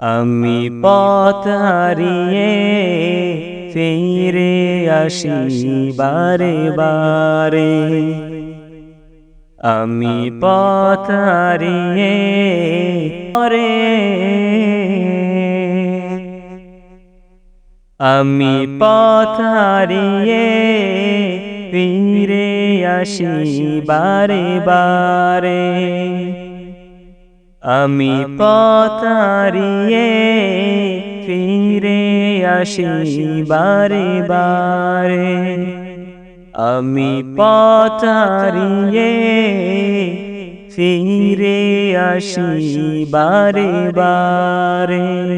আমি পথ হারিয়ে ফিরে আসি বারে বারে। আমি পথ হারিয়ে পরে। আমি পথ হারিয়ে ফিরে আসি বারে বারে। আমি পতারিয়ে ফিরে আসি বারে বারে। আমি পতারিয়ে ফিরে আসি বারে। বারে।